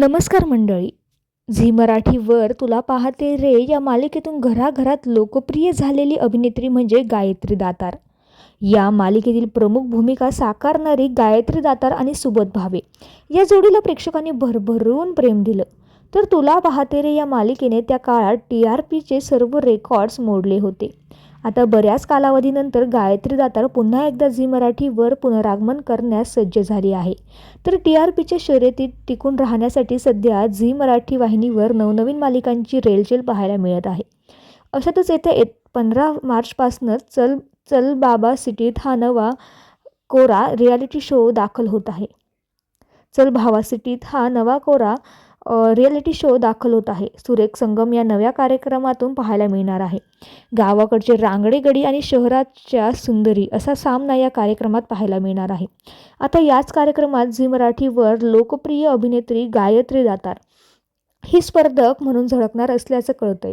नमस्कार मंडळी. झी मराठीवर तुला पाहते रे या मालिकेतून घराघरात लोकप्रिय झालेली अभिनेत्री म्हणजे गायत्री दातार. या मालिकेतील प्रमुख भूमिका साकारणारी गायत्री दातार आणि सुबोध भावे. या जोडीला प्रेक्षकांनी भरभरून प्रेम दिलं. तर तुला पाहते रे या मालिकेने त्या काळात टी आर पीचे सर्व रेकॉर्ड्स मोडले होते. आता बऱ्याच कालावधीनंतर गायत्री दातार पुन्हा एकदा झी मराठीवर पुनरागमन करण्यास सज्ज झाली आहे. तर टी आर पीच्या शर्यतीत टिकून राहण्यासाठी सध्या झी मराठी वाहिनीवर नवनवीन मालिकांची रेलचेल पाहायला मिळत आहे. अशातच येत्या येत पंधरा मार्चपासूनच चल चल बाबा सिटीत हा नवा कोरा रियालिटी शो दाखल होत आहे. चल भावा सिटीत हा नवा कोरा रियालिटी शो दाखल होत आहे. सुरेख संगम या नव्या कार्यक्रमातून पाहायला मिळणार आहे. गावाकडचे रांगडे गडी आणि शहराच्या सुंदरी असा सामना या कार्यक्रमात पाहायला मिळणार आहे. आता याच कार्यक्रमात झी मराठीवर लोकप्रिय अभिनेत्री गायत्री दातार. ही स्पर्धक म्हणून झळकणार असल्याचं कळतंय.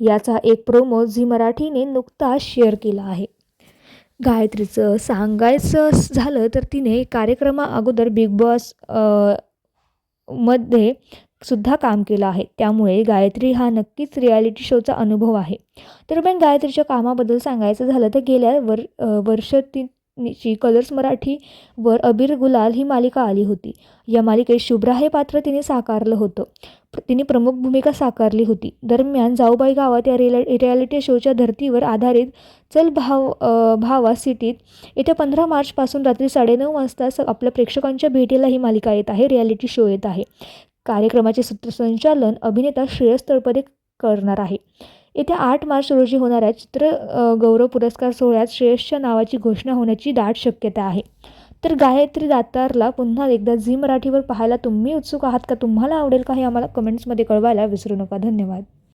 याचा एक प्रोमो झी मराठीने नुकताच शेअर केला आहे. गायत्रीचं सांगायचं झालं तर तिने कार्यक्रमा अगोदर बिग बॉसमध्ये सुद्धा काम केलं आहे. त्यामुळे गायत्री हा नक्कीच रियालिटी शोचा अनुभव आहे. दरम्यान गायत्रीच्या कामाबद्दल सांगायचं झालं तर गेल्या वर अ, वर्ष तिची कलर्स मराठीवर अबीर गुलाल ही मालिका आली होती. या मालिकेत शुभ्रा हे पात्र तिने साकारलं होतं. तिने प्रमुख भूमिका साकारली होती. दरम्यान जाऊबाई गावात या रिया रियालिटी शोच्या धर्तीवर आधारित चल भाव भावा सिटीत येत्या पंधरा मार्चपासून रात्री साडेनऊ वाजता स आपल्या प्रेक्षकांच्या भेटीला ही मालिका येत आहे. रियालिटी शो येत आहे. कार्यक्रमाचे सूत्रसंचालन अभिनेता श्रेयस तळपदे करणार आहे. येत्या आठ मार्च रोजी होणाऱ्या चित्र गौरव पुरस्कार सोहळ्यात श्रेयसच्या नावाची घोषणा होण्याची दाट शक्यता आहे. तर गायत्री दातारला पुन्हा एकदा झी मराठीवर पाहायला तुम्ही उत्सुक आहात का? तुम्हाला आवडेल का हे आम्हाला कमेंट्समध्ये कळवायला विसरू नका. धन्यवाद.